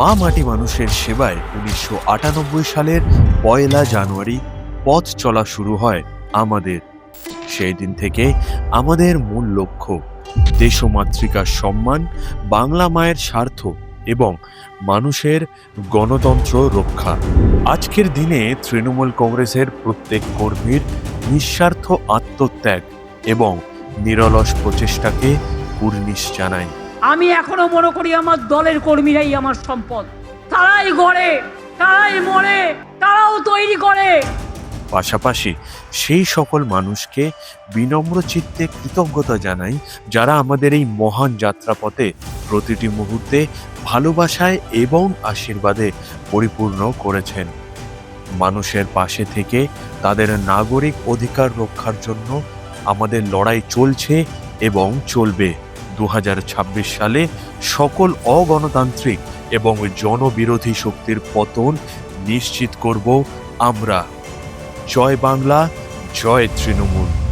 মা মাটি মানুষের সেবায় উনিশশো আটানব্বই সালের পয়লা জানুয়ারি পথ চলা শুরু হয় আমাদের। সেই দিন থেকে আমাদের মূল লক্ষ্য, দেশমাতৃকার সম্মান, বাংলা মায়ের স্বার্থ এবং মানুষের গণতন্ত্র রক্ষা। আজকের দিনে তৃণমূল কংগ্রেসের প্রত্যেক কর্মীর নিঃস্বার্থ আত্মত্যাগ এবং নিরলস প্রচেষ্টাকে কুর্নিশ জানাই আমি এখনও মনে করি আমার দলের কর্মীরাই আমার সম্পদ। তারাই গড়ে, তারাই মরে, তারাও তৈরি করে। পাশাপাশি সেই সকল মানুষকে বিনম্র চিত্তে কৃতজ্ঞতা জানাই যারা আমাদের এই মহান যাত্রাপথে প্রতিটি মুহূর্তে ভালোবাসায় এবং আশীর্বাদে পরিপূর্ণ করেছেন। মানুষের পাশে থেকে তাদের নাগরিক অধিকার রক্ষার জন্য আমাদের লড়াই চলছে এবং চলবে। দু হাজার ছাব্বিশ সালে সকল অগণতান্ত্রিক এবং জনবিরোধী শক্তির পতন নিশ্চিত করব আমরা। জয় বাংলা, জয় তৃণমূল।